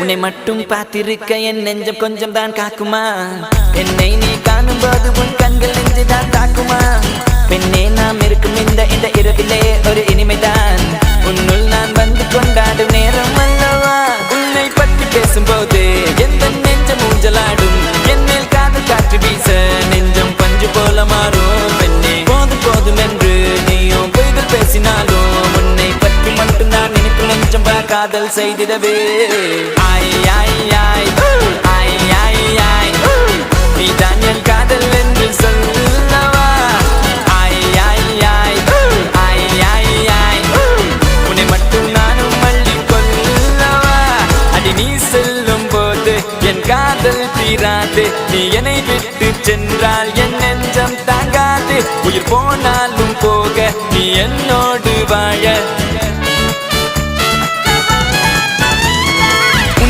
உன்னை மட்டும் பார்த்திருக்க என் நெஞ்சம் கொஞ்சம் தான் காக்குமா? என்னை நீ காணும் போது உன் கண்கள் நெஞ்சு தான் தாக்குமா? பெண்ணே நாம் இருக்கும் இந்த இந்த இரவிலே ஒரு இனிமைதான். உன்னுள் நான் வந்து கொண்டாடும் நேரம் அல்லவா? உன்னை பற்றி பேசும்போது எந்த காதல் செய்திடவே. ஆய் ஆய் ஆய் ஆய் ஆய் ஆய் நீதான் என் காதல் என்று சொல்லவா? ஆய் ஆய் ஆய் ஆய் ஆய் ஆய் உன்னை மட்டும் நானும் மல்லி கொள்ளவா அடி நீ செல்லும் போது என் காதல் தீராது. நீ என்னை விட்டு சென்றால் என் நெஞ்சம் தாங்காது. உயிர் போனாலும் போக நீ என்னோடு வாழ